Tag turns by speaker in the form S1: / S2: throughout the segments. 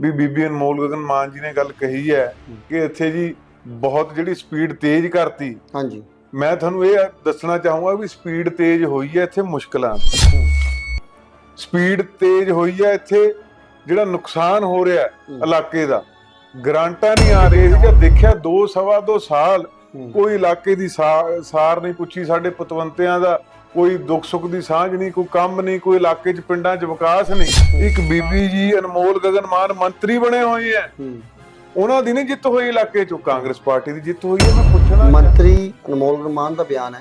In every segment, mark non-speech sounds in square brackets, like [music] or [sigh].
S1: ਵੀ ਬੀਬੀ ਅਨਮੋਲ ਗਗਨ ਮਾਨ ਜੀ ਨੇ ਗੱਲ ਕਹੀ ਹੈ ਕਿ ਇੱਥੇ ਜੀ ਬਹੁਤ ਜਿਹੜੀ ਸਪੀਡ ਤੇਜ਼ ਕਰਤੀ।
S2: ਹਾਂਜੀ।
S1: ਮੈਂ ਤੁਹਾਨੂੰ ਇਹ ਦੱਸਣਾ ਚਾਹੂੰਗਾ ਵੀ ਸਪੀਡ ਤੇਜ਼ ਹੋਈ ਹੈ ਇੱਥੇ ਮੁਸ਼ਕਲਾਂ। ਸਪੀਡ ਤੇਜ਼ ਹੋਈ ਹੈ ਇੱਥੇ ਜਿਹੜਾ ਨੁਕਸਾਨ ਹੋ ਰਿਹਾ ਹੈ। ਇਲਾਕੇ ਦਾ। ਗ੍ਰਾਂਟਾਂ ਨਹੀਂ ਆ ਰਹੀ ਸੀ ਜਾਂ ਦੇਖਿਆ 2 ਸਵਾ 2 ਸਾਲ। ਕੋਈ ਇਲਾਕੇ ਦੀ ਸਾਰ ਨਹੀਂ ਪੁੱਛੀ। ਸਾਡੇ ਪਤਵੰਤਿਆਂ ਦਾ ਕੋਈ ਦੁੱਖ ਸੁੱਖ ਦੀ ਸਾਂਝ ਨਹੀਂ ਕੋਈ ਕੰਮ ਨਹੀਂ ਕੋਈ ਇਲਾਕੇ 'ਚ ਪਿੰਡਾਂ 'ਚ ਵਿਕਾਸ ਨਹੀਂ। ਇੱਕ ਬੀਬੀ ਜੀ ਅਨਮੋਲ ਗਗਨ ਮਾਨ ਮੰਤਰੀ ਬਣੇ ਹੋਏ ਹੂੰ। ਉਹਨਾਂ ਦੀ ਨਹੀਂ ਜਿੱਤ ਹੋਈ ਇਲਾਕੇ 'ਚੋਂ ਕਾਂਗਰਸ ਪਾਰਟੀ ਦੀ ਜਿੱਤ ਹੋਈ ਹੈ ਮੈਂ ਪੁੱਛਣਾ
S2: ਮੰਤਰੀ ਅਨਮੋਲ ਗਰਮਾਨ ਦਾ ਬਿਆਨ ਹੈ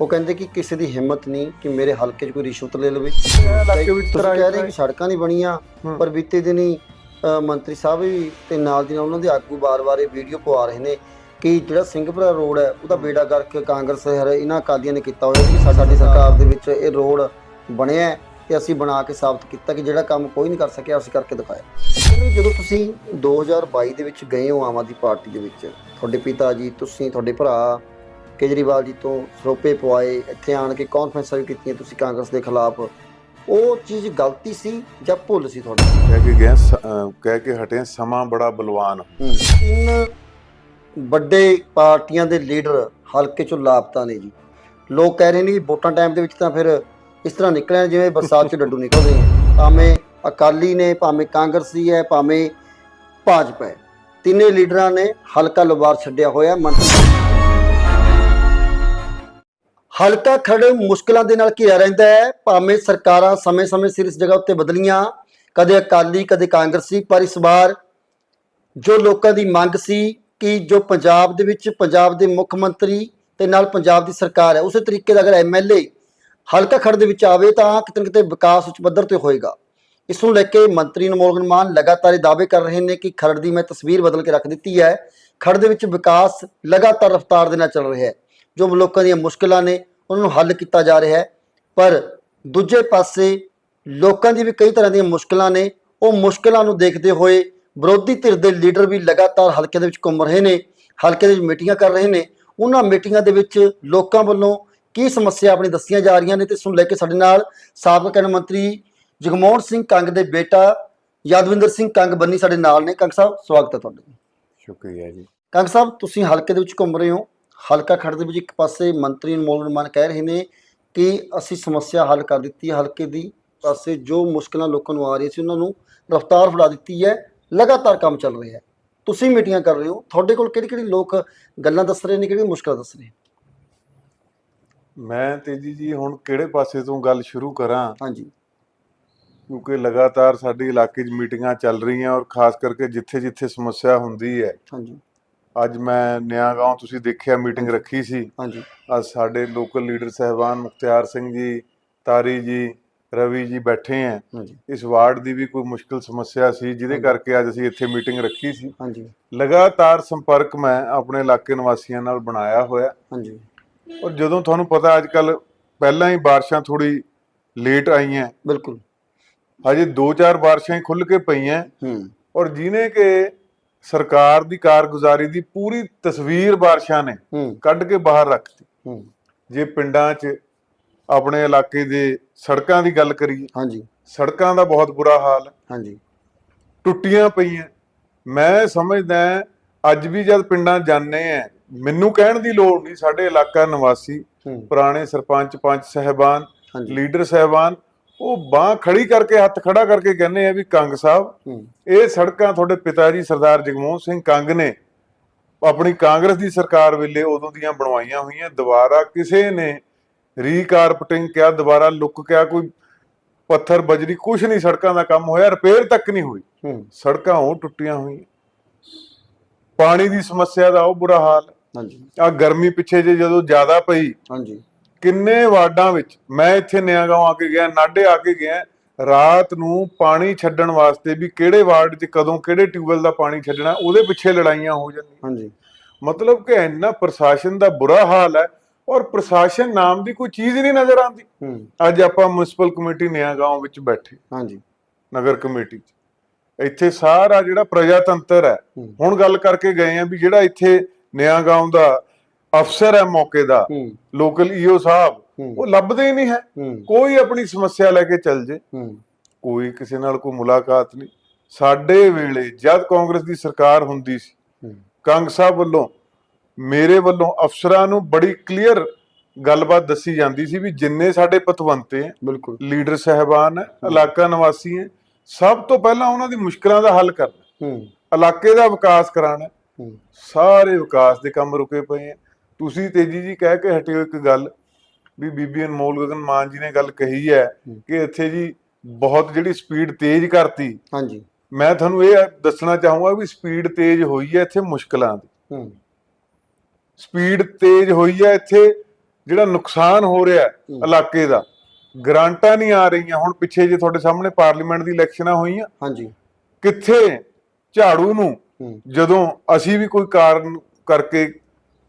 S2: ਉਹ ਕਹਿੰਦੇ ਕਿ ਕਿਸੇ ਦੀ ਹਿੰਮਤ ਨਹੀਂ ਕਿ ਮੇਰੇ ਹਲਕੇ 'ਚ ਕੋਈ ਰਿਸ਼ਵਤ ਲੈ ਲਵੇ।
S1: ਇਲਾਕੇ ਵਿੱਚ
S2: ਤੁਸੀਂ ਕਹਿ ਰਹੇ ਕਿ ਸੜਕਾਂ ਨਹੀਂ ਬਣੀਆਂ। ਪਰ ਬੀਤੇ ਦਿਨੀ ਮੰਤਰੀ ਸਾਹਿਬ ਵੀ ਤੇ ਨਾਲ ਦੀ ਨਾਲ ਉਹਨਾਂ ਦੇ ਆਗੂ ਬਾਰ-ਬਾਰ ਇਹ ਵੀਡੀਓ ਪਵਾ ਰਹੇ ਨੇ ਕਿ ਜਿਹੜਾ ਸਿੰਘਪੁਰਾ ਰੋਡ ਹੈ ਉਹਦਾ ਬੇੜਾ ਗਰਕ ਕਾਂਗਰਸ ਹਰ ਇਹਨਾਂ ਅਕਾਲੀਆਂ ਨੇ ਕੀਤਾ ਹੋਇਆ ਕਿ ਸਾਡੀ ਸਰਕਾਰ ਦੇ ਵਿੱਚ ਇਹ ਰੋਡ ਬਣਿਆ ਹੈ ਤੇ ਅਸੀਂ ਬਣਾ ਕੇ ਸਾਬਤ ਕੀਤਾ ਕਿ ਜਿਹੜਾ ਕੰਮ ਕੋਈ ਨਹੀਂ ਕਰ ਸਕਿਆ ਅਸੀਂ ਕਰਕੇ ਦਿਖਾਇਆ। ਜਦੋਂ ਤੁਸੀਂ 2022 ਦੇ ਵਿੱਚ ਗਏ ਹੋ ਆਮ ਆਦਮੀ ਪਾਰਟੀ ਦੇ ਵਿੱਚ ਤੁਹਾਡੇ ਪਿਤਾ ਜੀ ਤੁਸੀਂ ਤੁਹਾਡੇ ਭਰਾ ਕੇਜਰੀਵਾਲ ਜੀ ਤੋਂ ਸਰੋਪੇ ਪਵਾਏ ਇੱਥੇ ਆਣ ਕੇ ਕਾਨਫਰੰਸਾਂ ਵੀ ਕੀਤੀਆਂ ਤੁਸੀਂ ਕਾਂਗਰਸ ਦੇ ਖਿਲਾਫ ਉਹ ਚੀਜ਼ ਗਲਤੀ ਸੀ ਜਾਂ ਭੁੱਲ ਸੀ ਤੁਹਾਡੀ?
S1: ਕਹਿ ਕੇ ਗਏ ਕਹਿ ਕੇ ਹਟੇ ਸਮਾਂ ਬੜਾ ਬਲਵਾਨ।
S2: ਤਿੰਨ ਵੱਡੇ ਪਾਰਟੀਆਂ ਦੇ ਲੀਡਰ ਹਲਕੇ ਚੋਂ ਲਾਪਤਾ ਨੇ ਜੀ। ਲੋਕ ਕਹਿ ਰਹੇ ਨੇ ਕਿ ਵੋਟਾਂ ਟਾਈਮ ਦੇ ਵਿੱਚ ਤਾਂ ਫਿਰ ਇਸ ਤਰ੍ਹਾਂ ਨਿਕਲਿਆ ਜਿਵੇਂ ਬਰਸਾਤ 'ਚ ਡੱਡੂ ਨਿਕਲਦੇ ਆ ਭਾਵੇਂ ਅਕਾਲੀ ਨੇ, ਭਾਵੇਂ ਕਾਂਗਰਸੀ ਹੈ, ਭਾਵੇਂ ਭਾਜਪਾ ਹੈ। ਤਿੰਨੇ ਲੀਡਰਾਂ ਨੇ ਹਲਕਾ ਲਵਾਰ ਛੱਡਿਆ ਹੋਇਆ, ਮੰਤਰੀ ਹਲਕਾ ਖੜੇ ਮੁਸ਼ਕਲਾਂ ਦੇ ਨਾਲ ਘਿਰਿਆ ਰਹਿੰਦਾ ਹੈ। ਭਾਵੇਂ ਸਰਕਾਰਾਂ ਸਮੇਂ-ਸਮੇਂ ਸਿਰ ਇਸ ਜਗ੍ਹਾ ਉੱਤੇ ਬਦਲੀਆਂ, ਕਦੇ ਅਕਾਲੀ, ਕਦੇ ਕਾਂਗਰਸੀ, ਪਰ ਇਸ ਵਾਰ ਜੋ ਲੋਕਾਂ ਦੀ ਮੰਗ ਸੀ ਕਿ ਜੋ ਪੰਜਾਬ ਦੇ ਵਿੱਚ ਪੰਜਾਬ ਦੇ ਮੁੱਖ ਮੰਤਰੀ ਤੇ ਨਾਲ ਪੰਜਾਬ ਦੀ ਸਰਕਾਰ ਹੈ, ਉਸੇ ਤਰੀਕੇ ਦਾ ਅਗਰ ਐਮਐਲਏ ਹਲਕਾ ਖੜ ਦੇ ਵਿੱਚ ਆਵੇ ਤਾਂ ਕਿਤੇ ਨਾ ਕਿਤੇ ਵਿਕਾਸ ਉੱਚ ਪੱਧਰ ਤੇ ਹੋਏਗਾ। ਇਸ ਨੂੰ ਲੈ ਕੇ ਮੰਤਰੀ ਅਨਮੋਲ ਮਾਨ ਲਗਾਤਾਰ ਇਹ ਦਾਅਵੇ ਕਰ ਰਹੇ ਨੇ ਕਿ ਖਰੜ ਦੀ ਮੈਂ ਤਸਵੀਰ ਬਦਲ ਕੇ ਰੱਖ ਦਿੱਤੀ ਹੈ। ਖਰੜ ਦੇ ਵਿੱਚ ਵਿਕਾਸ ਲਗਾਤਾਰ ਰਫ਼ਤਾਰ ਦੇ ਨਾਲ ਚੱਲ ਰਿਹਾ ਹੈ, ਜੋ ਲੋਕਾਂ ਦੀਆਂ ਮੁਸ਼ਕਲਾਂ ਨੇ ਉਹਨਾਂ ਨੂੰ ਹੱਲ ਕੀਤਾ ਜਾ ਰਿਹਾ ਹੈ। ਪਰ ਦੂਜੇ ਪਾਸੇ ਲੋਕਾਂ ਦੀ ਵੀ ਕਈ ਤਰ੍ਹਾਂ ਦੀਆਂ ਮੁਸ਼ਕਲਾਂ ਨੇ, ਉਹ ਮੁਸ਼ਕਲਾਂ ਨੂੰ ਦੇਖਦੇ ਹੋਏ ਵਿਰੋਧੀ ਧਿਰ ਦੇ ਲੀਡਰ ਵੀ ਲਗਾਤਾਰ ਹਲਕੇ ਦੇ ਵਿੱਚ ਘੁੰਮ ਰਹੇ ਨੇ ਹਲਕੇ ਦੇ ਵਿੱਚ ਮੀਟਿੰਗਾਂ ਕਰ ਰਹੇ ਨੇ। ਉਹਨਾਂ ਮੀਟਿੰਗਾਂ ਦੇ ਵਿੱਚ ਲੋਕਾਂ ਵੱਲੋਂ ਕੀ ਸਮੱਸਿਆ ਆਪਣੀ ਦੱਸੀਆਂ ਜਾ ਰਹੀਆਂ ਨੇ ਤੇ ਨੂੰ ਲੈ ਕੇ ਸਾਡੇ ਨਾਲ ਸਾਬਕਾ ਕੈਬਨਿਟ ਮੰਤਰੀ ਜਗਮੋਹਨ ਸਿੰਘ ਕੰਗ ਦੇ ਬੇਟਾ ਯਾਦਵਿੰਦਰ ਸਿੰਘ ਕੰਗ ਬੰਨੀ ਸਾਡੇ ਨਾਲ ਨੇ। ਕੰਗ ਸਾਹਿਬ ਸਵਾਗਤ ਹੈ ਤੁਹਾਡਾ।
S1: ਸ਼ੁਕਰੀਆ ਜੀ।
S2: ਕੰਗ ਸਾਹਿਬ ਤੁਸੀਂ ਹਲਕੇ ਦੇ ਵਿੱਚ ਘੁੰਮ ਰਹੇ ਹੋ। ਹਲਕਾ ਖੜ ਦੇ ਵਿੱਚ ਇੱਕ ਪਾਸੇ ਮੰਤਰੀ ਅਨਮੋਲ ਮਾਨ ਕਹਿ ਰਹੇ ਨੇ ਕਿ ਅਸੀਂ ਸਮੱਸਿਆ ਹੱਲ ਕਰ ਦਿੱਤੀ ਹੈ। ਹਲਕੇ ਦੀ ਪਾਸੇ ਜੋ ਮੁਸ਼ਕਲਾਂ ਲੋਕਾਂ ਨੂੰ ਆ ਰਹੀਆਂ ਸੀ ਉਹਨਾਂ ਨੂੰ ਰਫ਼ਤਾਰ ਫੜਾ ਦਿੱਤੀ ਹੈ। ਲਗਾਤਾਰ ਕੰਮ ਚੱਲ ਰਿਹਾ ਹੈ। ਤੁਸੀਂ ਮੀਟਿੰਗਾਂ ਕਰ ਰਹੇ ਹੋ। ਤੁਹਾਡੇ ਕੋਲ ਕਿਹੜੀ ਕਿਹੜੀ ਲੋਕ ਗੱਲਾਂ ਦੱਸ ਰਹੇ ਨੇ ਕਿਹੜੀ ਮੁਸ਼ਕਲਾਂ ਦੱਸ ਰਹੇ
S1: ਮੈਂ ਤੇਜੀ ਜੀ ਹੁਣ ਕਿਹੜੇ ਪਾਸੇ ਤੋਂ ਗੱਲ ਸ਼ੁਰੂ ਕਰਾਂ?
S2: ਹਾਂਜੀ।
S1: ਕਿਉਂਕਿ ਲਗਾਤਾਰ ਸਾਡੇ ਇਲਾਕੇ 'ਚ ਮੀਟਿੰਗਾਂ ਚੱਲ ਰਹੀਆਂ ਔਰ ਖਾਸ ਕਰਕੇ ਜਿੱਥੇ-ਜਿੱਥੇ ਸਮੱਸਿਆ ਹੁੰਦੀ ਹੈ।
S2: ਹਾਂਜੀ।
S1: ਅੱਜ ਮੈਂ ਨਿਆਗਾਉਂ ਤੁਸੀਂ ਦੇਖਿਆ ਮੀਟਿੰਗ ਰੱਖੀ ਸੀ।
S2: ਹਾਂਜੀ।
S1: ਅੱਜ ਸਾਡੇ ਲੋਕਲ ਲੀਡਰ ਸਹਿਬਾਨ ਮੁਖਤਿਆਰ ਸਿੰਘ ਜੀ ਤਾਰੀ ਜੀ ਰਵੀ ਜੀ ਬੈਠੇ
S2: ਹਾਂਜੀ।
S1: ਇਸ ਵਾਰਡ ਦੀ ਵੀ ਕੋਈ ਮੁਸ਼ਕਲ ਸਮੱਸਿਆ ਸੀ ਜਿਹਦੇ। ਕਰਕੇ ਅੱਜ ਅਸੀਂ ਇੱਥੇ ਮੀਟਿੰਗ ਰੱਖੀ ਸੀ।
S2: ਹਾਂਜੀ।
S1: ਲਗਾਤਾਰ ਸੰਪਰਕ ਮੈਂ ਆਪਣੇ ਇਲਾਕੇ ਨਿਵਾਸੀਆਂ ਨਾਲ ਬਣਾਇਆ ਹੋਇਆ।
S2: ਹਾਂਜੀ।
S1: ਔਰ ਜਦੋਂ ਤੁਹਾਨੂੰ ਪਤਾ ਅੱਜ ਕੱਲ ਪਹਿਲਾਂ ਹੀ ਬਾਰਿਸ਼ਾਂ ਥੋੜੀ ਲੇਟ ਆਈਆਂ।
S2: ਬਿਲਕੁਲ।
S1: ਹਜੇ 2-4 ਬਾਰਿਸ਼ਾਂ ਹੀ ਖੁੱਲ ਕੇ ਪਈਆਂ।
S2: ਹੂੰ।
S1: ਔਰ ਜਿਨੇ ਕਿ ਸਰਕਾਰ ਦੀ ਕਾਰਗੁਜ਼ਾਰੀ ਦੀ ਪੂਰੀ ਤਸਵੀਰ ਬਾਰਿਸ਼ਾਂ ਨੇ ਕੱਢ ਕੇ ਬਾਹਰ ਰੱਖਤੀ।
S2: ਹੂੰ।
S1: ਜੇ ਪਿੰਡਾਂ 'ਚ ਆਪਣੇ ਇਲਾਕੇ ਦੇ ਸੜਕਾਂ ਦੀ ਗੱਲ ਕਰੀਏ
S2: ਹਾਂਜੀ।
S1: ਸੜਕਾਂ ਦਾ ਬਹੁਤ ਬੁਰਾ ਹਾਲ ਹੈ।
S2: ਹਾਂਜੀ।
S1: ਟੁੱਟੀਆਂ ਪਈਆਂ। ਮੈਂ ਸਮਝਦਾ ਅੱਜ ਵੀ ਜਦ ਪਿੰਡਾਂ ਜਾਂਦੇ ਆ ਮੈਨੂੰ ਕਹਿਣ ਦੀ ਲੋੜ ਨਹੀਂ ਸਾਡੇ ਇਲਾਕਾ ਨਿਵਾਸੀ ਪੁਰਾਣੇ ਸਰਪੰਚ ਪੰਚ ਸਹਿਬਾਨ ਲੀਡਰ ਸਹਿਬਾਨ ਉਹ ਬਾਹ ਖੜੀ ਕਰਕੇ ਹੱਥ ਖੜਾ ਕਰਕੇ ਕਹਿੰਦੇ ਆ ਵੀ ਕੰਗ ਸਾਹਿਬ ਇਹ ਸੜਕਾਂ ਤੁਹਾਡੇ ਪਿਤਾ ਜੀ ਸਰਦਾਰ ਜਗਮੋਹਨ ਸਿੰਘ ਕੰਗ ਨੇ ਆਪਣੀ ਕਾਂਗਰਸ ਦੀ ਸਰਕਾਰ ਵੇਲੇ ਉਦੋਂ ਦੀਆਂ ਬਣਵਾਈਆਂ ਹੋਈਆਂ ਦੁਬਾਰਾ ਕਿਸੇ ਨੇ ਰੀਕਾਰਪਟਿੰਗ ਕਿਹਾ ਦੁਬਾਰਾ ਲੁੱਕ ਕਿਹਾ ਕੋਈ ਪੱਥਰ ਬਜਰੀ ਕੁਝ ਨਹੀਂ ਸੜਕਾਂ ਦਾ ਕੰਮ ਹੋਇਆ ਰਿਪੇਅਰ ਤੱਕ ਨਹੀਂ ਹੋਈ। ਸੜਕਾਂ ਉਹ ਟੁੱਟੀਆਂ ਹੋਈਆਂ। ਪਾਣੀ ਦੀ ਸਮੱਸਿਆ ਦਾ ਉਹ ਬੁਰਾ ਹਾਲ।
S2: ਹਾਂਜੀ।
S1: ਆ ਗਰਮੀ ਪਿੱਛੇ ਜੇ ਜਦੋਂ ਜ਼ਿਆਦਾ ਪਈ
S2: ਹਾਂਜੀ।
S1: ਕਿੰਨੇ ਵਾਰਡਾਂ ਵਿੱਚ ਮੈਂ ਇੱਥੇ ਨਿਆਗਾਉਂ ਆ ਕੇ ਗਿਆ ਨਾਡੇ ਆ ਕੇ ਗਿਆ ਰਾਤ ਨੂੰ ਪਾਣੀ ਛੱਡਣ ਵਾਸਤੇ ਵੀ ਕਿਹੜੇ ਵਾਰਡ 'ਚ ਕਦੋਂ ਕਿਹੜੇ ਟਿਊਬਵੈਲ ਦਾ ਪਾਣੀ ਛੱਡਣਾ ਉਹਦੇ ਪਿੱਛੇ ਲੜਾਈਆਂ ਹੋ ਜਾਂਦੀਆਂ।
S2: ਹਾਂਜੀ।
S1: ਮਤਲਬ ਕਿ ਇੰਨਾ ਪ੍ਰਸ਼ਾਸਨ ਦਾ ਬੁਰਾ ਹਾਲ ਹੈ ਔਰ ਪ੍ਰਸ਼ਾਸਨ ਨਾਮ ਦੀ ਕੋਈ ਚੀਜ਼ ਹੀ ਨਹੀਂ ਨਜ਼ਰ ਆਉਂਦੀ। ਅੱਜ ਆਪਾਂ ਮਿਊਨਿਸਪਲ ਕਮੇਟੀ ਨਿਆਗਾਉਂ ਵਿੱਚ ਬੈਠੇ।
S2: ਹਾਂਜੀ।
S1: ਨਗਰ ਕਮੇਟੀ 'ਚ। ਇੱਥੇ ਸਾਰਾ ਜਿਹੜਾ ਪ੍ਰਜਾਤੰਤਰ ਹੈ। ਹੁਣ ਗੱਲ ਕਰਕੇ ਗਏ ਆ ਵੀ ਜਿਹੜਾ ਇੱਥੇ ਨਿਆਗਾਉਂ ਦਾ ਅਫਸਰ ਹੈ ਮੌਕੇ ਦਾ ਲੋਕਲ ਈਓ ਸਾਹਿਬ ਉਹ ਲੱਭਦੇ ਹੀ ਨਹੀਂ ਹੈ। ਕੋਈ ਆਪਣੀ ਸਮੱਸਿਆ ਲੈ ਕੇ ਚੱਲ ਜੇ। ਕੋਈ ਕਿਸੇ ਨਾਲ ਕੋਈ ਮੁਲਾਕਾਤ ਨਹੀਂ। ਸਾਡੇ ਵੇਲੇ ਜਦ ਕਾਂਗਰਸ ਦੀ ਸਰਕਾਰ ਹੁੰਦੀ ਸੀ ਕੰਗ ਸਾਹਿਬ ਵੱਲੋਂ ਮੇਰੇ ਵੱਲੋਂ ਅਫਸਰਾਂ ਨੂੰ ਬੜੀ ਕਲੀਅਰ ਗੱਲਬਾਤ ਦੱਸੀ ਜਾਂਦੀ ਸੀ ਵੀ ਜਿੰਨੇ ਸਾਡੇ ਪਤਵੰਤੇ ਹੈ
S2: ਬਿਲਕੁਲ।
S1: ਲੀਡਰ ਸਹਿਬਾਨ ਹੈ। ਇਲਾਕਾ ਨਿਵਾਸੀ ਹੈ ਸਭ ਤੋਂ ਪਹਿਲਾਂ ਉਹਨਾਂ ਦੀ ਮੁਸ਼ਕਲਾਂ ਦਾ ਹੱਲ ਕਰਨਾ।
S2: ਹੂੰ।
S1: ਇਲਾਕੇ ਦਾ ਵਿਕਾਸ ਕਰਾਉਣਾ।
S2: ਹੂੰ।
S1: ਸਾਰੇ ਵਿਕਾਸ ਦੇ ਕੰਮ ਰੁਕੇ ਪਏ ਆ। ਤੁਸੀਂ ਤੇਜੀ ਜੀ ਕਹਿ ਕੇ ਹਟਿਓ ਇੱਕ ਗੱਲ ਵੀ ਬੀਬੀ ਅਨਮੋਲ ਗਗਨ ਮਾਨ ਜੀ ਨੇ ਗੱਲ ਕਹੀ ਹੈ ਕਿ ਇੱਥੇ ਜੀ ਬਹੁਤ ਜਿਹੜੀ ਸਪੀਡ ਤੇਜ਼ ਕਰਤੀ।
S2: ਹਾਂਜੀ।
S1: ਮੈਂ ਤੁਹਾਨੂੰ ਇਹ ਦੱਸਣਾ ਚਾਹੂੰਗਾ ਵੀ ਸਪੀਡ ਤੇਜ਼ ਹੋਈ ਹੈ ਇੱਥੇ ਮੁਸ਼ਕਲਾਂ ਦੀ।
S2: ਹੂੰ।
S1: ਸਪੀਡ ਤੇਜ਼ ਹੋਈ ਹੈ ਇੱਥੇ ਜਿਹੜਾ ਨੁਕਸਾਨ ਹੋ ਰਿਹਾ ਇਲਾਕੇ ਦਾ। ਗ੍ਰਾਂਟਾਂ ਨਹੀਂ ਆ ਰਹੀਆਂ ਹੁਣ ਪਿੱਛੇ ਜੇ ਤੁਹਾਡੇ ਸਾਹਮਣੇ ਪਾਰਲੀਮੈਂਟ ਦੀ ਇਲੈਕਸ਼ਨਾਂ ਹੋਈਆਂ।
S2: ਹਾਂਜੀ।
S1: ਕਿੱਥੇ ਝਾੜੂ ਨੂੰ? ਜਦੋਂ ਅਸੀਂ ਵੀ ਕੋਈ ਕਾਰਨ ਕਰਕੇ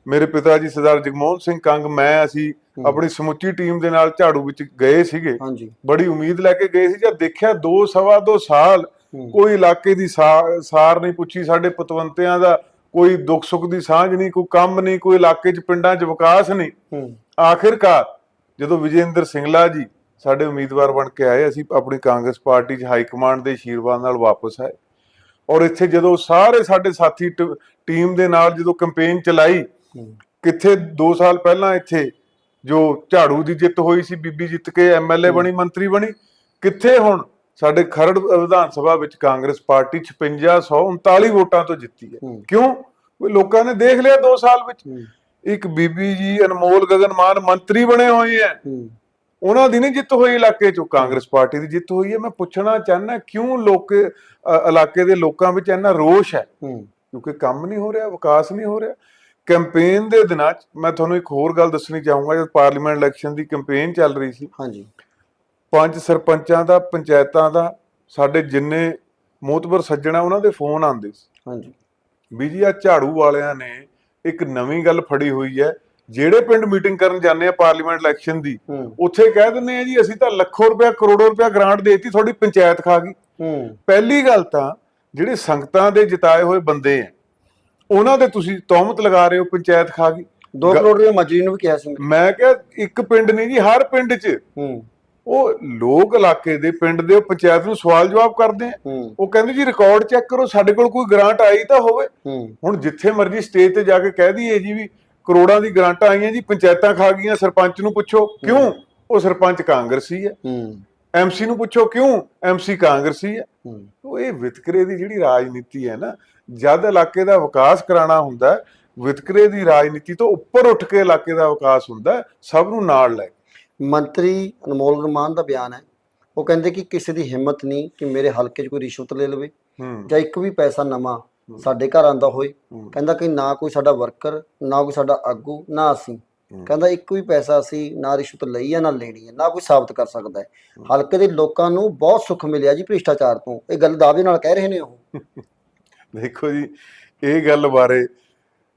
S1: ਮੇਰੇ ਪਿਤਾ ਜੀ ਸਰਦਾਰ ਜਗਮੋਹਨ ਸਿੰਘ ਕੰਗ ਮੈਂ ਅਸੀਂ ਆਪਣੀ ਸਮੁੱਚੀ ਟੀਮ ਦੇ ਨਾਲ ਝਾੜੂ ਵਿੱਚ ਗਏ ਸੀਗੇ।
S2: ਹਾਂਜੀ।
S1: ਬੜੀ ਉਮੀਦ ਲੈ ਕੇ ਗਏ ਸੀ ਜਦ ਦੇਖਿਆ 2 ਸਵਾ 2 ਸਾਲ। ਕੋਈ ਇਲਾਕੇ ਦੀ ਸਾਰ ਨਹੀਂ ਪੁੱਛੀ ਸਾਡੇ ਪਤਵੰਤਿਆਂ ਦਾ ਕੋਈ ਦੁੱਖ ਸੁੱਖ ਦੀ ਸਾਂਝ ਨਹੀਂ ਕੋਈ ਕੰਮ ਨਹੀਂ ਕੋਈ ਇਲਾਕੇ 'ਚ ਪਿੰਡਾਂ 'ਚ ਵਿਕਾਸ ਨਹੀਂ।
S2: ਹੂੰ।
S1: ਆਖਿਰਕਾਰ ਜਦੋਂ ਵਿਜੇਂਦਰ ਸਿੰਗਲਾ ਜੀ ਸਾਡੇ ਉਮੀਦਵਾਰ ਬਣ ਕੇ ਆਏ ਅਸੀਂ ਆਪਣੀ ਕਾਂਗਰਸ ਪਾਰਟੀ 'ਚ ਹਾਈ ਕਮਾਂਡ ਦੇ ਆਸ਼ੀਰਵਾਦ ਨਾਲ ਵਾਪਸ ਆਏ। ਔਰ ਇੱਥੇ ਜਦੋਂ ਸਾਰੇ ਸਾਡੇ ਸਾਥੀ ਟੀਮ ਦੇ ਨਾਲ ਜਦੋਂ ਕੈਂਪੇਨ ਚਲਾਈ ਕਿੱਥੇ 2 ਸਾਲ ਪਹਿਲਾਂ ਇੱਥੇ ਜੋ ਝਾੜੂ ਦੀ ਜਿੱਤ ਹੋਈ ਸੀ ਬੀਬੀ ਜਿੱਤ ਕੇ ਐਮਐਲਏ ਬਣੀ ਮੰਤਰੀ ਬਣੀ ਕਿੱਥੇ ਹੁਣ ਸਾਡੇ ਖਰੜ ਵਿਧਾਨ ਸਭਾ ਵਿੱਚ ਕਾਂਗਰਸ ਪਾਰਟੀ 5639 ਵੋਟਾਂ ਤੋਂ ਜਿੱਤੀ ਹੈ। ਕਿਉਂ? ਲੋਕਾਂ ਨੇ ਦੇਖ ਲਿਆ 2 ਸਾਲ ਵਿੱਚ। ਇੱਕ ਬੀਬੀ ਜੀ ਅਨਮੋਲ ਗਗਨ ਮਾਨ ਮੰਤਰੀ ਬਣੇ ਹੋਏ ਹੂੰ। ਉਹਨਾਂ ਦੀ ਨਹੀਂ ਜਿੱਤ ਹੋਈ ਇਲਾਕੇ 'ਚੋਂ ਕਾਂਗਰਸ ਪਾਰਟੀ ਦੀ ਜਿੱਤ ਹੋਈ ਹੈ। ਮੈਂ ਪੁੱਛਣਾ ਚਾਹੁੰਦਾ ਕਿਉਂ ਲੋਕ ਇਲਾਕੇ ਦੇ ਲੋਕਾਂ ਵਿੱਚ ਇੰਨਾ ਰੋਸ਼ ਹੂੰ। ਕਿਉਂਕਿ ਕੰਮ ਨਹੀਂ ਹੋ ਰਿਹਾ ਵਿਕਾਸ ਨਹੀਂ ਹੋ ਰਿਹਾ। ਕੈਂਪੇਨ ਦੇ ਦਿਨਾਂ 'ਚ ਮੈਂ ਤੁਹਾਨੂੰ ਇੱਕ ਹੋਰ ਗੱਲ ਦੱਸਣੀ ਚਾਹੂੰਗਾ ਜਦ ਪਾਰਲੀਮੈਂਟ ਇਲੈਕਸ਼ਨ ਦੀ ਕੈਂਪੇਨ ਚੱਲ ਰਹੀ ਸੀ।
S2: ਹਾਂਜੀ।
S1: ਪੰਜ ਸਰਪੰਚਾਂ ਦਾ ਪੰਚਾਇਤਾਂ ਦਾ ਸਾਡੇ ਜਿੰਨੇ ਮੋਤਬਰ ਸੱਜਣਾ ਉਹਨਾਂ ਦੇ ਫੋਨ ਆਉਂਦੇ ਸੀ।
S2: ਹਾਂਜੀ।
S1: ਵੀ ਜੀ ਆ ਝਾੜੂ ਵਾਲਿਆਂ ਨੇ ਇੱਕ ਨਵੀਂ ਗੱਲ ਫੜੀ ਹੋਈ ਹੈ। ਜਿਹੜੇ ਪਿੰਡ ਮੀਟਿੰਗ ਕਰਨ ਜਾਂਦੇ ਆ ਪਾਰਲੀਮੈਂਟ ਇਲੈਕਸ਼ਨ ਦੀ ਉੱਥੇ ਕਹਿ ਦਿੰਦੇ ਆ ਜੀ ਅਸੀਂ ਤਾਂ ਲੱਖੋਂ ਰੁਪਇਆ ਕਰੋੜੋਂ ਰੁਪਇਆ ਗ੍ਰਾਂਟ ਦੇਤੀ ਤੁਹਾਡੀ ਪੰਚਾਇਤ ਖਾ ਗਈ। ਪਹਿਲੀ ਗੱਲ ਤਾਂ ਜਿਹੜੇ ਸੰਗਤਾਂ ਦੇ ਜਿਤਾਏ ਹੋਏ ਬੰਦੇ ਆ ਉਹਨਾਂ ਦੇ ਤੁਸੀਂ ਤੌਮਤ ਲਗਾ ਰਹੇ ਹੋ ਪੰਚਾਇਤ ਖਾ ਗਈ।
S2: 2 ਕਰੋੜ ਰੁਪਏ ਮਜਰੀ ਨੂੰ ਵੀ ਕਿਹਾ ਸੀ। ਮੈਂ।
S1: ਕਿਹਾ ਇੱਕ ਪਿੰਡ ਨਹੀਂ ਜੀ ਹਰ ਪਿੰਡ 'ਚ ਉਹ ਲੋਕ ਇਲਾਕੇ ਦੇ ਪਿੰਡ ਦੇ ਪੰਚਾਇਤ ਨੂੰ ਸਵਾਲ ਜਵਾਬ ਕਰਦੇ ਆ। ਉਹ ਕਹਿੰਦੇ ਜੀ ਰਿਕਾਰਡ ਚੈੱਕ ਕਰੋ ਸਾਡੇ ਕੋਲ ਕੋਈ ਗ੍ਰਾਂਟ ਆਈ ਤਾਂ ਹੋਵੇ। ਹੁਣ ਜਿੱਥੇ ਮਰਜ਼ੀ ਸਟੇਜ ਤੇ ਜਾ ਕੇ ਕਹਿ ਦਈਏ ਜੀ ਵੀ ਕਰੋੜਾਂ ਦੀ ਗ੍ਰਾਂਟਾਂ ਆਈਆਂ ਜੀ ਪੰਚਾਇਤਾਂ ਖਾ ਗਈਆਂ ਸਰਪੰਚ ਨੂੰ ਪੁੱਛੋ ਕਿਉਂ? ਉਹ ਸਰਪੰਚ ਕਾਂਗਰਸੀ ਹੈ। ਐਮਸੀ ਨੂੰ ਪੁੱਛੋ ਕਿਉਂ? ਐਮਸੀ ਕਾਂਗਰਸੀ ਹੈ। ਉਹ ਇਹ ਵਿਤਕਰੇ ਦੀ ਜਿਹੜੀ ਰਾਜਨੀਤੀ ਹੈ ਨਾ ਜਦ ਇਲਾਕੇ ਦਾ ਵਿਕਾਸ ਕਰਾਉਣਾ ਹੁੰਦਾ ਵਿਤਕਰੇ ਦੀ ਰਾਜਨੀਤੀ ਤੋਂ ਉੱਪਰ ਉੱਠ ਕੇ ਇਲਾਕੇ ਦਾ ਵਿਕਾਸ ਹੁੰਦਾ ਸਭ ਨੂੰ ਨਾਲ ਲੈ ਕੇ।
S2: ਮੰਤਰੀ ਅਨਮੋਲ ਗਰਮਾਨ ਦਾ ਬਿਆਨ ਹੈ। ਉਹ ਕਹਿੰਦੇ ਕਿ ਕਿਸੇ ਦੀ ਹਿੰਮਤ ਨਹੀਂ ਕਿ ਮੇਰੇ ਹਲਕੇ 'ਚ ਕੋਈ ਰਿਸ਼ਵਤ ਲੈ ਲਵੇ ਜਾਂ ਇੱਕ ਵੀ ਪੈਸਾ ਨਵਾਂ ਸਾਡੇ ਘਰ ਆਂਦਾ ਹੋਏ। ਕਹਿੰਦਾ ਕਿ ਨਾ ਕੋਈ ਸਾਡਾ ਵਰਕਰ ਨਾ ਕੋਈ ਸਾਡਾ ਆਗੂ ਨਾ ਅਸੀਂ। ਕਹਿੰਦਾ ਇੱਕ ਵੀ ਪੈਸਾ ਅਸੀਂ ਨਾ ਰਿਸ਼ਵਤ ਲਈ ਹੈ ਨਾ ਲੈਣੀ ਹੈ ਨਾ ਕੋਈ ਸਾਬਤ ਕਰ ਸਕਦਾ ਹੈ। ਹਲਕੇ ਦੇ ਲੋਕਾਂ ਨੂੰ ਬਹੁਤ ਸੁੱਖ ਮਿਲਿਆ ਜੀ ਭ੍ਰਿਸ਼ਟਾਚਾਰ ਤੋਂ। ਇਹ ਗੱਲ ਦਾਅਵੇ ਨਾਲ ਕਹਿ ਰਹੇ ਨੇ ਉਹ। [laughs]
S1: ਦੇਖੋ ਜੀ ਇਹ ਗੱਲ ਬਾਰੇ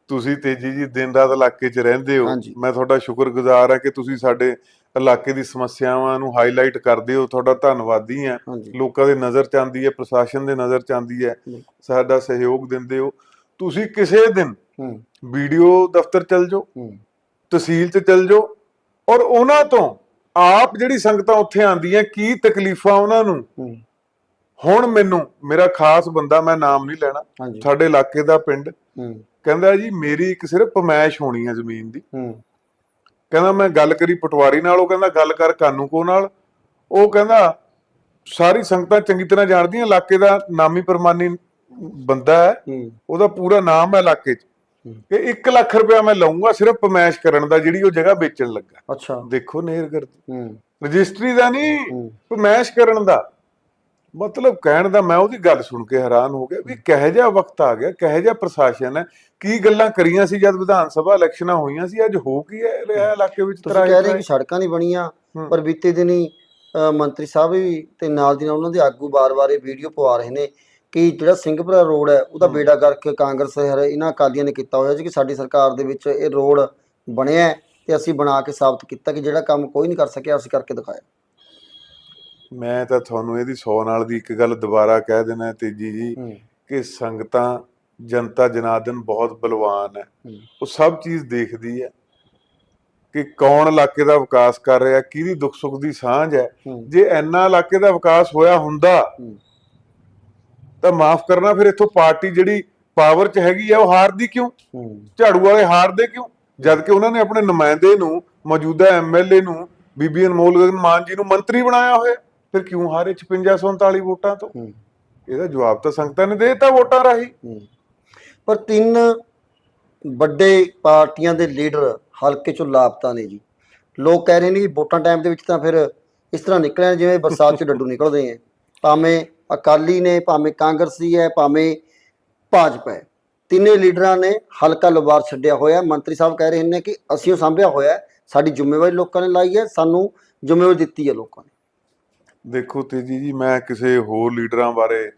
S1: ਤੁਸੀਂ ਤੇਜੀ ਜੀ ਦਿਨ ਰਾਤ ਇਲਾਕੇ 'ਚ ਰਹਿੰਦੇ ਹੋ। ਮੈਂ ਤੁਹਾਡਾ ਸ਼ੁਕਰਗੁਜ਼ਾਰ ਹਾਂ ਕਿ ਤੁਸੀਂ ਸਾਡੇ ਇਲਾਕੇ ਦੀ ਸਮੱਸਿਆਵਾਂ ਨੂੰ ਹਾਈਲਾਈਟ ਕਰਦੇ ਹੋ ਤੁਹਾਡਾ ਧੰਨਵਾਦੀ ਹਾਂ।
S2: ਹਾਂਜੀ।
S1: ਲੋਕਾਂ ਦੇ ਨਜ਼ਰ ਚ ਆਉਂਦੀ ਹੈ ਪ੍ਰਸ਼ਾਸਨ ਦੇ ਨਜ਼ਰ ਚ ਆਉਂਦੀ ਹੈ। ਸਾਡਾ ਸਹਿਯੋਗ ਦਿੰਦੇ ਹੋ। ਤੁਸੀਂ ਕਿਸੇ ਦਿਨ ਵੀਡੀਓ ਦਫ਼ਤਰ ਚਲ ਜਾਓ ਤਹਿਸੀਲ ਚ ਚਲ ਜਾਓ ਔਰ ਉਹਨਾਂ ਤੋਂ ਆਪ ਜਿਹੜੀ ਸੰਗਤਾਂ ਉੱਥੇ ਆਉਂਦੀਆਂ ਕੀ ਤਕਲੀਫਾਂ ਉਹਨਾਂ ਨੂੰ? ਹੁਣ ਮੈਨੂੰ ਮੇਰਾ ਖਾਸ ਬੰਦਾ ਮੈਂ ਨਾਮ ਨਹੀਂ ਲੈਣਾ ਸਾਡੇ ਇਲਾਕੇ ਦਾ ਪਿੰਡ ਕਹਿੰਦਾ ਜੀ ਮੇਰੀ ਇੱਕ ਸਿਰਫ ਪਮੈਸ਼ ਹੋਣੀ ਹੈ ਜ਼ਮੀਨ ਦੀ। ਕਹਿੰਦਾ ਮੈਂ ਗੱਲ ਕਰੀ ਪਟਵਾਰੀ ਨਾਲ ਉਹ ਕਹਿੰਦਾ ਗੱਲ ਕਰ ਕਾਨੂੰਕੋ ਨਾਲ। ਉਹ ਕਹਿੰਦਾ ਸਾਰੀ ਸੰਗਤਾਂ ਚੰਗੀ ਤਰ੍ਹਾਂ ਜਾਣਦੀਆਂ ਇਲਾਕੇ ਦਾ ਨਾਮੀ ਪ੍ਰਮਾਨੀ ਬੰਦਾ ਹੈ ਉਹਦਾ ਪੂਰਾ ਨਾਮ ਹੈ ਇਲਾਕੇ 'ਚ। ਕਿ 1 ਲੱਖ ਰੁਪਇਆ ਮੈਂ ਲਵਾਂਗਾ ਸਿਰਫ ਪਮੈਸ਼ ਕਰਨ ਦਾ ਜਿਹੜੀ ਉਹ ਜਗ੍ਹਾ ਵੇਚਣ ਲੱਗਾ।
S2: ਅੱਛਾ।
S1: ਦੇਖੋ ਨੇਰਗਰ
S2: ਹੂੰ।
S1: ਰਜਿਸਟਰੀ ਦਾ ਨਹੀਂ ਪਮੈਸ਼ ਕਰਨ ਦਾ। ਮਤਲਬ ਕਹਿਣ ਦਾ ਮੈਂ ਉਹਦੀ ਗੱਲ ਸੁਣ ਕੇ ਹੈਰਾਨ ਹੋ ਗਿਆ ਵੀ ਕਿਹੋ ਜਿਹਾ ਵਕਤ ਆ ਗਿਆ ਕਿਹੋ ਜਿਹਾ ਪ੍ਰਸ਼ਾਸਨ ਹੈ ਕੀ ਗੱਲਾਂ ਕਰੀਆਂ ਸੀ ਜਦ ਵਿਧਾਨ ਸਭਾ ਇਲੈਕਸ਼ਨਾਂ ਹੋਈਆਂ ਸੀ ਅੱਜ ਹੋ ਕੀ ਹੈ ਰਿਹਾ ਇਲਾਕੇ ਵਿੱਚ
S2: ਤੁਸੀਂ ਕਹਿ ਰਹੇ ਕਿ ਸੜਕਾਂ ਨਹੀਂ ਬਣੀਆਂ। ਪਰ ਬੀਤੇ ਦਿਨੀ ਮੰਤਰੀ ਸਾਹਿਬ ਵੀ ਤੇ ਨਾਲ ਦੀ ਨਾਲ ਉਹਨਾਂ ਦੇ ਆਗੂ ਬਾਰ-ਬਾਰ ਇਹ ਵੀਡੀਓ ਪਵਾ ਰਹੇ ਨੇ ਕਿ ਜਿਹੜਾ ਸਿੰਘਪੁਰਾ ਰੋਡ ਹੈ ਉਹਦਾ। ਬੇੜਾ ਕਰਕੇ ਕਾਂਗਰਸ ਹਰ ਇਹਨਾਂ ਅਕਾਲੀਆਂ ਨੇ ਕੀਤਾ ਹੋਇਆ ਸੀ ਕਿ ਸਾਡੀ ਸਰਕਾਰ ਦੇ ਵਿੱਚ ਇਹ ਰੋਡ ਬਣਿਆ ਤੇ ਅਸੀਂ ਬਣਾ ਕੇ ਸਾਬਤ ਕੀਤਾ ਕਿ ਜਿਹੜਾ ਕੰਮ ਕੋਈ ਨਹੀਂ ਕਰ ਸਕਿਆ ਅਸੀਂ ਕਰਕੇ ਦਿਖਾਇਆ
S1: ਮੈਂ ਤਾਂ ਤੁਹਾਨੂੰ ਇਹਦੀ 100 ਨਾਲ ਦੀ ਇੱਕ ਗੱਲ ਦੁਬਾਰਾ ਕਹਿ ਦੇਣਾ ਤੇਜੀ ਜੀ ਕਿ ਸੰਗਤਾਂ ਜਨਤਾ ਜਨਾਰਦਨ ਬਹੁਤ ਬਲਵਾਨ ਹੈ। ਉਹ ਸਭ ਚੀਜ਼ ਦੇਖਦੀ ਹੈ ਕਿ ਕੌਣ ਇਲਾਕੇ ਦਾ ਵਿਕਾਸ ਕਰ ਰਿਹਾ ਕਿਹਦੀ ਦੁੱਖ ਸੁੱਖ ਦੀ ਸਾਂਝ ਹੈ। ਜੇ ਇੰਨਾ ਇਲਾਕੇ ਦਾ ਵਿਕਾਸ ਹੋਇਆ ਹੁੰਦਾ। ਤਾਂ ਮਾਫ ਕਰਨਾ ਫਿਰ ਇੱਥੋਂ ਪਾਰਟੀ ਜਿਹੜੀ ਪਾਵਰ 'ਚ ਹੈਗੀ ਆ ਉਹ ਹਾਰਦੀ ਕਿਉਂ? ਝਾੜੂ ਵਾਲੇ ਹਾਰਦੇ ਕਿਉਂ? ਜਦ ਕਿ ਉਹਨਾਂ ਨੇ ਆਪਣੇ ਨੁਮਾਇੰਦੇ ਨੂੰ ਮੌਜੂਦਾ ਐਮਐਲਏ ਨੂੰ ਬੀਬੀ ਅਨਮੋਲ ਗਗਨ ਮਾਨ ਜੀ ਨੂੰ ਮੰਤਰੀ ਬਣਾਇਆ ਹੋਇਆ। ਫਿਰ ਕਿਉਂ ਹਾਰੇ 5639 ਵੋਟਾਂ ਤੋਂ? ਇਹਦਾ ਜਵਾਬ ਤਾਂ ਸੰਗਤਾਂ ਨੇ ਦੇ ਦਿੱਤਾ ਵੋਟਾਂ ਰਾਹੀਂ।
S2: ਪਰ ਤਿੰਨ ਵੱਡੇ ਪਾਰਟੀਆਂ ਦੇ ਲੀਡਰ ਹਲਕੇ ਚੋਂ ਲਾਪਤਾ ਨੇ ਜੀ। ਲੋਕ ਕਹਿ ਰਹੇ ਨੇ ਕਿ ਵੋਟਾਂ ਟਾਈਮ ਦੇ ਵਿੱਚ ਤਾਂ ਫਿਰ ਇਸ ਤਰ੍ਹਾਂ ਨਿਕਲਿਆ ਜਿਵੇਂ ਬਰਸਾਤ 'ਚ ਡੱਡੂ ਨਿਕਲਦੇ ਆ ਭਾਵੇਂ ਅਕਾਲੀ ਨੇ ਭਾਵੇਂ ਕਾਂਗਰਸੀ ਹੈ ਭਾਵੇਂ ਭਾਜਪਾ ਹੈ ਤਿੰਨੇ ਲੀਡਰਾਂ ਨੇ ਹਲਕਾ ਲਵਾਰ ਛੱਡਿਆ ਹੋਇਆ। ਮੰਤਰੀ ਸਾਹਿਬ ਕਹਿ ਰਹੇ ਨੇ ਕਿ ਅਸੀਂ ਉਹ ਸਾਂਭਿਆ ਹੋਇਆ। ਸਾਡੀ ਜ਼ਿੰਮੇਵਾਰੀ ਲੋਕਾਂ ਨੇ ਲਾਈ ਹੈ ਸਾਨੂੰ ਜ਼ਿੰਮੇਵਾਰੀ ਦਿੱਤੀ ਹੈ ਲੋਕਾਂ ਨੇ।
S1: ਦੇਖੋ ਤੇਜੀ ਜੀ ਮੈਂ ਕਿਸੇ ਹੋਰ ਲੀਡਰਾਂ ਬਾਰੇ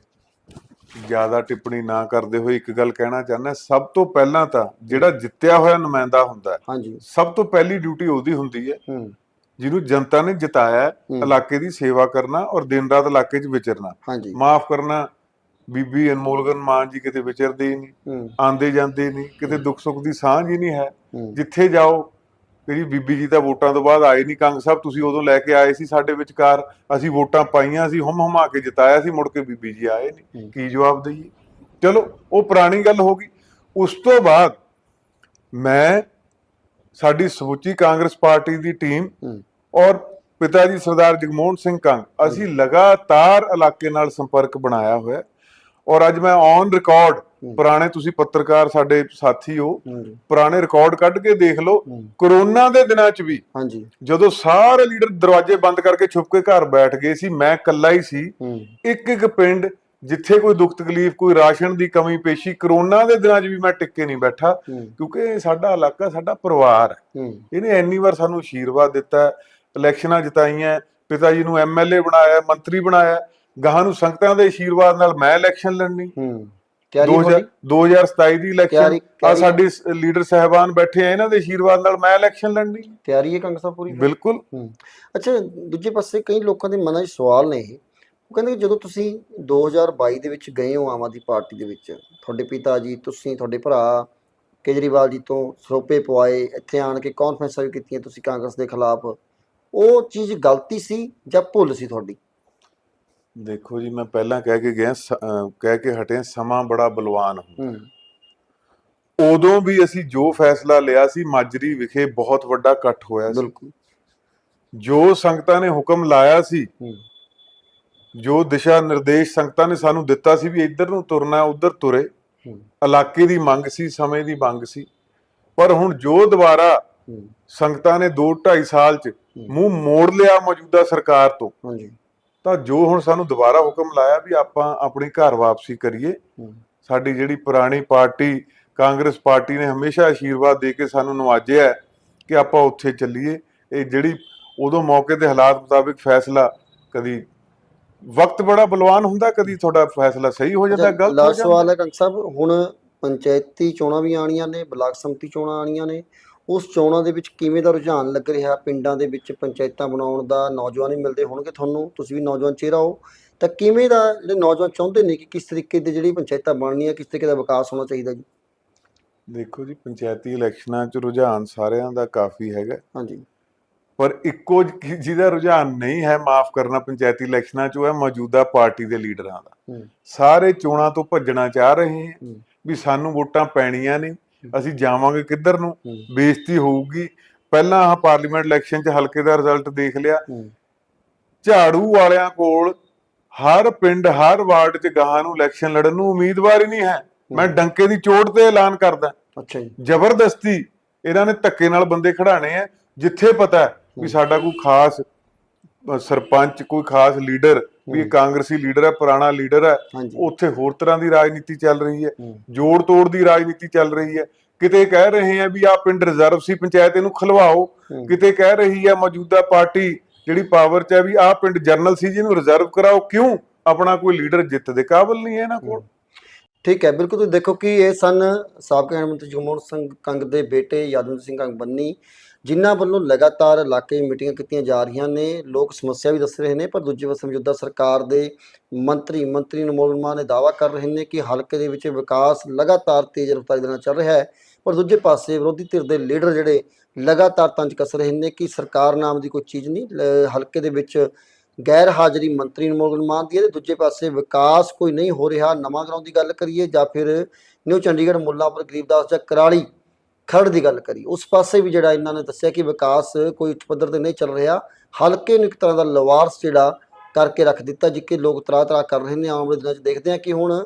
S1: ਜ਼ਿਆਦਾ ਟਿੱਪਣੀ ਨਾ ਕਰਦੇ ਹੋਏ ਇੱਕ ਗੱਲ ਕਹਿਣਾ ਚਾਹੁੰਦਾ। ਸਭ ਤੋਂ ਪਹਿਲਾਂ ਤਾਂ ਜਿਹੜਾ ਜਿੱਤਿਆ ਹੋਇਆ ਨੁਮਾਇੰਦਾ ਹੁੰਦਾ
S2: ਹਾਂਜੀ।
S1: ਸਭ ਤੋਂ ਪਹਿਲੀ ਡਿਊਟੀ ਉਹਦੀ ਹੁੰਦੀ ਹੈ। ਜਿਹਨੂੰ ਜਨਤਾ ਨੇ ਜਿਤਾਇਆ। ਇਲਾਕੇ ਦੀ ਸੇਵਾ ਕਰਨਾ ਔਰ ਦਿਨ ਰਾਤ ਇਲਾਕੇ 'ਚ ਵਿਚਰਨਾ।
S2: ਹਾਂਜੀ।
S1: ਮਾਫ ਕਰਨਾ ਬੀਬੀ ਅਨਮੋਲਗਨ ਮਾਨ ਜੀ ਕਿਤੇ ਵਿਚਰਦੇ ਹੀ ਨਹੀਂ ਆਂਦੇ ਜਾਂਦੇ ਨਹੀਂ ਕਿਤੇ ਦੁੱਖ ਸੁੱਖ ਦੀ ਸਾਂਝ ਹੀ ਨਹੀਂ ਹੂੰ। ਜਿੱਥੇ ਜਾਓ ਮੇਰੀ ਬੀਬੀ ਜੀ ਤਾਂ ਵੋਟਾਂ ਤੋਂ ਬਾਅਦ ਆਏ ਨਹੀਂ ਕੰਗ ਸਾਹਿਬ ਤੁਸੀਂ ਉਦੋਂ ਲੈ ਕੇ ਆਏ ਸੀ ਸਾਡੇ ਵਿਚਕਾਰ ਅਸੀਂ ਵੋਟਾਂ ਪਾਈਆਂ ਸੀ ਹਮ ਹਮਾ ਕੇ ਜਿਤਾਇਆ ਸੀ ਮੁੜ ਕੇ ਬੀਬੀ ਜੀ ਆਏ ਨਹੀਂ। ਕੀ ਜਵਾਬ ਦਈਏ? ਚਲੋ ਉਹ ਪੁਰਾਣੀ ਗੱਲ ਹੋ ਗਈ। ਉਸ ਤੋਂ ਬਾਅਦ ਮੈਂ ਸਾਡੀ ਸਮੁੱਚੀ ਕਾਂਗਰਸ ਪਾਰਟੀ ਦੀ ਟੀਮ ਔਰ ਪਿਤਾ ਜੀ ਸਰਦਾਰ ਜਗਮੋਹਨ ਸਿੰਘ ਕੰਗ ਅਸੀਂ ਲਗਾਤਾਰ ਇਲਾਕੇ ਨਾਲ ਸੰਪਰਕ ਬਣਾਇਆ ਹੋਇਆ। ਔਰ ਅੱਜ ਮੈਂ ਔਨ ਰਿਕਾਰਡ ਪੁਰਾਣੇ ਤੁਸੀਂ ਪੱਤਰਕਾਰ ਸਾਡੇ ਸਾਥੀ ਹੋ ਪੁਰਾਣੇ ਰਿਕਾਰਡ ਕੱਢ ਕੇ ਦੇਖ ਲਓ ਕਰੋਨਾ ਦੇ ਦਿਨਾਂ 'ਚ ਵੀ
S2: ਹਾਂਜੀ।
S1: ਜਦੋਂ ਸਾਰੇ ਲੀਡਰ ਦਰਵਾਜ਼ੇ ਬੰਦ ਕਰਕੇ ਛੁਪ ਕੇ ਘਰ ਬੈਠ ਗਏ ਸੀ ਮੈਂ ਇਕੱਲਾ ਹੀ ਸੀ। ਇੱਕ ਇੱਕ ਪਿੰਡ ਜਿੱਥੇ ਕੋਈ ਦੁੱਖ ਤਕਲੀਫ ਕੋਈ ਰਾਸ਼ਨ ਦੀ ਕਮੀ ਪੇਸ਼ੀ ਕਰੋਨਾ ਦੇ ਦਿਨਾਂ 'ਚ ਵੀ ਮੈਂ ਟਿੱਕੇ ਨਹੀਂ ਬੈਠਾ ਕਿਉਂਕਿ ਸਾਡਾ ਇਲਾਕਾ ਸਾਡਾ ਪਰਿਵਾਰ ਹੈ। ਇਹਨੇ ਇੰਨੀ ਵਾਰ ਸਾਨੂੰ ਆਸ਼ੀਰਵਾਦ ਦਿੱਤਾ ਇਲੈਕਸ਼ਨਾਂ ਜਿਤਾਈਆਂ ਪਿਤਾ ਜੀ ਨੂੰ ਐਮਐਲਏ ਬਣਾਇਆ ਮੰਤਰੀ ਬਣਾਇਆ ਗਾਹਾਂ ਨੂੰ ਸੰਗਤਾਂ ਦੇ ਆਸ਼ੀਰਵਾਦ ਨਾਲ ਮੈਂ ਇਲੈਕਸ਼ਨ ਲੜਨੀ।
S2: ਤਿਆਰੀ
S1: 2000
S2: ਹੋਣੀ
S1: 2027 ਦੀ ਇਲੈਕਸ਼ਨ ਆ ਸਾਡੀ ਲੀਡਰ ਸਹਿਬਾਨ ਬੈਠੇ ਆ ਇਹਨਾਂ ਦੇ ਆਸ਼ੀਰਵਾਦ ਨਾਲ ਮੈਂ ਇਲੈਕਸ਼ਨ ਲੜਨੀ
S2: ਤਿਆਰੀ ਹੈ ਕੰਗ ਸਾਹਿਬ ਪੂਰੀ?
S1: ਬਿਲਕੁਲ।
S2: ਅੱਛਾ ਦੂਜੇ ਪਾਸੇ ਕਈ ਲੋਕਾਂ ਦੇ ਮਨਾਂ 'ਚ ਸਵਾਲ ਨੇ ਇਹ। ਉਹ ਕਹਿੰਦੇ ਕਿ ਜਦੋਂ ਤੁਸੀਂ 2022 ਦੇ ਵਿੱਚ ਗਏ ਹੋ ਆਮ ਆਦਮੀ ਪਾਰਟੀ ਦੇ ਵਿੱਚ ਤੁਹਾਡੇ ਪਿਤਾ ਜੀ ਤੁਸੀਂ ਤੁਹਾਡੇ ਭਰਾ ਕੇਜਰੀਵਾਲ ਜੀ ਤੋਂ ਸਰੋਪੇ ਪਵਾਏ ਇੱਥੇ ਆਣ ਕੇ ਕਾਨਫਰੰਸਾਂ ਵੀ ਕੀਤੀਆਂ ਤੁਸੀਂ ਕਾਂਗਰਸ ਦੇ ਖਿਲਾਫ ਉਹ ਚੀਜ਼ ਗਲਤੀ ਸੀ ਜਾਂ ਭੁੱਲ ਸੀ ਤੁਹਾਡੀ?
S1: ਦੇਖੋ ਜੀ ਮੈਂ ਪਹਿਲਾਂ ਕਹਿ ਕੇ ਗਿਆ ਕਹਿ ਕੇ ਹਟਿਆ ਸਮਾਂ ਬੜਾ ਬਲਵਾਨ ਹੁੰਦਾ। ਉਦੋਂ ਵੀ ਅਸੀਂ ਜੋ ਫੈਸਲਾ ਲਿਆ ਸੀ ਮਾਜਰੀ ਵਿਖੇ ਬਹੁਤ ਵੱਡਾ ਇਕੱਠ ਹੋਇਆ ਸੀ।
S2: ਬਿਲਕੁਲ।
S1: ਜੋ ਸੰਗਤਾਂ ਨੇ ਹੁਕਮ ਲਾਇਆ ਸੀ ਜੋ ਦਿਸ਼ਾ ਨਿਰਦੇਸ਼ ਸੰਗਤਾਂ ਨੇ ਸਾਨੂੰ ਦਿੱਤਾ ਸੀ ਵੀ ਇੱਧਰ ਨੂੰ ਤੁਰਨਾ ਉਧਰ ਤੁਰੇ ਇਲਾਕੇ ਦੀ ਮੰਗ ਸੀ ਸਮੇਂ ਦੀ ਮੰਗ ਸੀ। ਪਰ ਹੁਣ ਜੋ ਦੁਬਾਰਾ ਸੰਗਤਾਂ ਨੇ 2 2.5 ਸਾਲ ਚ ਮੂੰਹ ਮੋੜ ਲਿਆ ਮੌਜੂਦਾ ਸਰਕਾਰ ਤੋਂ
S2: ਹਾਂਜੀ।
S1: ਤਾਂ ਜੋ ਹੁਣ ਸਾਨੂੰ ਦੁਬਾਰਾ ਹੁਕਮ ਲਾਇਆ ਵੀ ਆਪਾਂ ਆਪਣੀ ਘਰ ਵਾਪਸੀ ਕਰੀਏ ਸਾਡੀ ਜਿਹੜੀ ਪੁਰਾਣੀ ਪਾਰਟੀ ਕਾਂਗਰਸ ਪਾਰਟੀ ਨੇ ਹਮੇਸ਼ਾ ਆਸ਼ੀਰਵਾਦ ਦੇ ਕੇ ਸਾਨੂੰ ਨਵਾਜਿਆ ਕਿ ਆਪਾਂ ਉੱਥੇ ਚੱਲੀਏ। ਇਹ ਜਿਹੜੀ ਉਦੋਂ ਮੌਕੇ ਦੇ ਹਾਲਾਤ ਮੁਤਾਬਿਕ ਫੈਸਲਾ ਕਦੀ ਵਕਤ ਬੜਾ ਬਲਵਾਨ ਹੁੰਦਾ ਕਦੀ ਤੁਹਾਡਾ ਫੈਸਲਾ ਸਹੀ ਹੋ ਜਾਂਦਾ ਗਲਤ ਹੋ
S2: ਲਾਸਟ
S1: ਜਾਂਦਾ।
S2: ਸਵਾਲ ਹੈ ਕੰਗ ਸਾਹਿਬ ਹੁਣ ਪੰਚਾਇਤੀ ਚੋਣਾਂ ਵੀ ਆਣੀਆਂ ਨੇ ਬਲਾਕ ਸੰਮਤੀ ਚੋਣਾਂ ਆਣੀਆਂ ਨੇ ਉਸ ਚੋਣਾਂ ਦੇ ਵਿੱਚ ਕਿਵੇਂ ਦਾ ਰੁਝਾਨ ਲੱਗ ਰਿਹਾ? ਪਿੰਡਾਂ ਦੇ ਵਿੱਚ ਪੰਚਾਇਤਾਂ ਬਣਾਉਣ ਦਾ ਨੌਜਵਾਨ ਹੀ ਮਿਲਦੇ ਹੋਣਗੇ ਤੁਹਾਨੂੰ। ਤੁਸੀਂ ਵੀ ਨੌਜਵਾਨ ਚਿਹਰਾ ਹੋ। ਤਾਂ ਕਿਵੇਂ ਦਾ ਜਿਹੜੇ ਨੌਜਵਾਨ ਚਾਹੁੰਦੇ ਨੇ ਕਿ ਕਿਸ ਤਰੀਕੇ ਦੀ ਜਿਹੜੀ ਪੰਚਾਇਤਾਂ ਬਣਨੀਆਂ ਕਿਸ ਤਰੀਕੇ ਦਾ ਵਿਕਾਸ ਹੋਣਾ ਚਾਹੀਦਾ ਜੀ?
S1: ਦੇਖੋ ਜੀ ਪੰਚਾਇਤੀ ਇਲੈਕਸ਼ਨਾਂ 'ਚ ਰੁਝਾਨ ਸਾਰਿਆਂ ਦਾ ਕਾਫੀ ਹੈਗਾ।
S2: ਹਾਂਜੀ।
S1: ਪਰ ਇੱਕੋ ਜਿਹੀ- ਜਿਹਦਾ ਰੁਝਾਨ ਨਹੀਂ ਹੈ ਮਾਫ ਕਰਨਾ ਪੰਚਾਇਤੀ ਇਲੈਕਸ਼ਨਾਂ 'ਚ ਉਹ ਹੈ ਮੌਜੂਦਾ ਪਾਰਟੀ ਦੇ ਲੀਡਰਾਂ ਦਾ। ਸਾਰੇ ਚੋਣਾਂ ਤੋਂ ਭੱਜਣਾ ਚਾਹ ਰਹੇ ਵੀ ਸਾਨੂੰ ਵੋਟਾਂ ਪੈਣੀਆਂ ਨਹੀਂ। ਅਸੀਂ ਜਾਵਾਂਗੇ ਕਿੱਧਰ ਨੂੰ? ਬੇਇੱਜ਼ਤੀ ਹੋਊਗੀ। ਪਹਿਲਾਂ ਆਹ ਪਾਰਲੀਮੈਂਟ ਇਲੈਕਸ਼ਨ 'ਚ ਹਲਕੇ ਦਾ ਰਿਜ਼ਲਟ ਦੇਖ ਲਿਆ। ਝਾੜੂ ਵਾਲਿਆਂ ਕੋਲ ਹਰ ਪਿੰਡ ਹਰ ਵਾਰਡ 'ਚ ਗਾਹਾਂ ਨੂੰ ਇਲੈਕਸ਼ਨ ਲੜਨ ਨੂੰ ਉਮੀਦਵਾਰ ਹੀ ਨਹੀਂ ਹੈ। ਮੈਂ ਡੰਕੇ ਦੀ ਚੋਟ ਤੇ ਐਲਾਨ ਕਰਦਾ।
S2: ਅੱਛਾ ਜੀ।
S1: ਜ਼ਬਰਦਸਤੀ ਇਹਨਾਂ ਨੇ ਧੱਕੇ ਨਾਲ ਬੰਦੇ ਖੜਾਣੇ ਆ। ਜਿੱਥੇ ਪਤਾ ਵੀ ਸਾਡਾ ਕੋਈ ਖਾਸ ਸਰਪੰਚ ਕੋਈ ਖਾਸ ਲੀਡਰ ਵੀ ਕਾਂਗਰਸੀ ਲੀਡਰ ਹੈ ਪੁਰਾਣਾ ਲੀਡਰ ਹੈ ਉੱਥੇ ਹੋਰ ਤਰ੍ਹਾਂ ਦੀ ਰਾਜਨੀਤੀ ਚੱਲ ਰਹੀ ਹੈ ਜੋੜ ਤੋੜ ਦੀ ਰਾਜਨੀਤੀ ਚੱਲ ਰਹੀ ਹੈ। ਕਿਤੇ ਕਹਿ ਰਹੇ ਆ ਵੀ ਆ ਪਿੰਡ ਰਿਜ਼ਰਵ ਸੀ ਪੰਚਾਇਤ ਇਹਨੂੰ ਖਲਵਾਓ। ਕਿਤੇ ਕਹਿ ਰਹੀ ਹੈ ਮੌਜੂਦਾ ਪਾਰਟੀ ਜਿਹੜੀ ਪਾਵਰ 'ਚ ਹੈ ਵੀ ਆ ਪਿੰਡ ਜਰਨਲ ਸੀ ਜਿਹਨੂੰ ਰਿਜ਼ਰਵ ਕਰਾਓ ਕਿਉਂ? ਆਪਣਾ ਕੋਈ ਲੀਡਰ ਜਿੱਤ ਦੇ ਕਾਬਿਲ ਨਹੀਂ ਹੈ ਇਹਨਾਂ ਕੋਲ।
S2: ਠੀਕ ਹੈ ਬਿਲਕੁਲ ਤੁਸੀਂ ਦੇਖੋ ਕਿ ਇਹ ਸਨ ਸਾਬਕਾ ਮੰਤਰੀ ਜਗਮੋਹਨ ਸਿੰਘ ਕੰਗ ਦੇ ਬੇਟੇ ਯਾਦਵਿੰਦਰ ਸਿੰਘ ਕੰਗ ਬੰਨੀ ਜਿਨ੍ਹਾਂ ਵੱਲੋਂ ਲਗਾਤਾਰ ਇਲਾਕੇ ਮੀਟਿੰਗਾਂ ਕੀਤੀਆਂ ਜਾ ਰਹੀਆਂ ਨੇ, ਲੋਕ ਸਮੱਸਿਆ ਵੀ ਦੱਸ ਰਹੇ ਨੇ, ਪਰ ਦੂਜੇ ਪਾਸੇ ਮੌਜੂਦਾ ਸਰਕਾਰ ਦੇ ਮੰਤਰੀ ਮੰਤਰੀ ਅਨਮੋਲ ਮਾਨ ਨੇ ਦਾਅਵਾ ਕਰ ਰਹੇ ਨੇ ਕਿ ਹਲਕੇ ਦੇ ਵਿੱਚ ਵਿਕਾਸ ਲਗਾਤਾਰ ਤੇਜ਼ ਰਫ਼ਤਾਰੀ ਦੇ ਨਾਲ ਚੱਲ ਰਿਹਾ ਹੈ, ਪਰ ਦੂਜੇ ਪਾਸੇ ਵਿਰੋਧੀ ਧਿਰ ਦੇ ਲੀਡਰ ਜਿਹੜੇ ਲਗਾਤਾਰ ਤੰਜ ਕੱਸ ਰਹੇ ਨੇ ਕਿ ਸਰਕਾਰ ਨਾਮ ਦੀ ਕੋਈ ਚੀਜ਼ ਨਹੀਂ, ਲ- ਹਲਕੇ ਦੇ ਵਿੱਚ ਗੈਰ ਹਾਜ਼ਰੀ ਮੰਤਰੀ ਨੂੰ ਮਾਨ ਦੀ ਹੈ ਤੇ ਦੂਜੇ ਪਾਸੇ ਵਿਕਾਸ ਕੋਈ ਨਹੀਂ ਹੋ ਰਿਹਾ, ਨਵਾਂ ਗਰਾਊਂਡ ਦੀ ਗੱਲ ਕਰੀਏ ਜਾਂ ਫਿਰ ਨਿਊ ਚੰਡੀਗੜ੍ਹ ਮੁੱਲਾਪੁਰ, ਗਰੀਬਦਾਸ ਜਾਂ ਕਰਾਲੀ ਖਰੜ ਦੀ ਗੱਲ ਕਰੀ ਉਸ ਪਾਸੇ ਵੀ ਜਿਹੜਾ ਇਹਨਾਂ ਨੇ ਦੱਸਿਆ ਕਿ ਵਿਕਾਸ ਕੋਈ ਉੱਚ ਪੱਧਰ ਤੇ ਨਹੀਂ ਚੱਲ ਰਿਹਾ, ਹਲਕੇ ਨੂੰ ਇੱਕ ਤਰ੍ਹਾਂ ਦਾ ਲਵਾਰਸ ਜਿਹੜਾ ਕਰਕੇ ਰੱਖ ਦਿੱਤਾ ਜਿੱਕੇ ਲੋਕ ਤਰਾ ਤਰਾ ਕਰ ਰਹੇ ਨੇ ਆਉਣ ਵਾਲੇ ਦਿਨਾਂ 'ਚ ਦੇਖਦੇ ਹਾਂ ਕਿ ਹੁਣ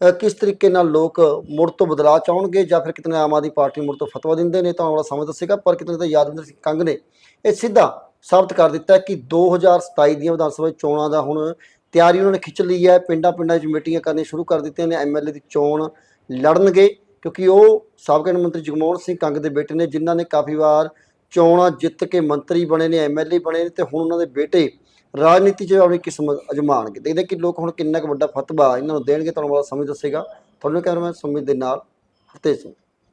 S2: ਕਿਸ ਤਰੀਕੇ ਨਾਲ ਲੋਕ ਮੁੜ ਤੋਂ ਬਦਲਾਅ ਚਾਹਣਗੇ ਜਾਂ ਫਿਰ ਕਿਤਨੇ ਆਮ ਆਦਮੀ ਪਾਰਟੀ ਮੁੜ ਤੋਂ ਫਤਵਾ ਦਿੰਦੇ ਨੇ, ਤਾਂ ਆਉਣ ਵਾਲਾ ਸਮਾਂ ਦੱਸੇਗਾ, ਪਰ ਕਿਤਨੇ ਤਾਂ ਯਾਦਵਿੰਦਰ ਸਿੰਘ ਕੰਗ ਨੇ। ਇਹ ਸਿੱਧਾ ਸਾਬਤ ਕਰ ਦਿੱਤਾ ਹੈ ਕਿ 2027 ਦੀਆਂ ਵਿਧਾਨ ਸਭਾ ਚੋਣਾਂ ਦਾ ਹੁਣ ਤਿਆਰੀ ਉਹਨਾਂ ਨੇ ਖਿੱਚ ਲਈ ਹੈ ਪਿੰਡਾਂ ਪਿੰਡਾਂ 'ਚ ਮੀਟਿੰਗਾਂ ਕਰਨੀਆਂ ਸ਼ੁਰੂ ਕਰ ਦਿੱਤੀਆਂ ਨੇ ਐਮਐਲਏ ਦੀ ਚੋਣ ਲੜਨਗੇ। ਕਿਉਂਕਿ ਉਹ ਸਾਬਕਾ ਮੰਤਰੀ ਜਗਮੋਹਨ ਸਿੰਘ ਕੰਗ ਦੇ ਬੇਟੇ ਨੇ, ਜਿਨ੍ਹਾਂ ਨੇ ਕਾਫੀ ਵਾਰ ਚੋਣਾਂ ਜਿੱਤ ਕੇ ਮੰਤਰੀ ਬਣੇ ਨੇ ਐਮਐਲਏ ਬਣੇ ਨੇ ਤੇ ਹੁਣ ਉਹਨਾਂ ਦੇ ਬੇਟੇ ਰਾਜਨੀਤੀ 'ਚ ਆਪਣੀ ਕਿਸਮਤ ਅਜਮਾਣਗੇ ਦੇਖਦੇ ਕਿ ਲੋਕ ਹੁਣ ਕਿੰਨਾ ਕੁ ਵੱਡਾ ਫਤਵਾ ਇਹਨਾਂ ਨੂੰ ਦੇਣਗੇ, ਤੁਹਾਨੂੰ ਵਾਲਾ ਸਮਝ ਦੱਸੇਗਾ। ਤੁਹਾਨੂੰ ਕੈਮਰਾਮੈਨ ਸੁਮਿਤ ਦੇ ਨਾਲ ਹਰਤੇਜ ਸਿੰਘ।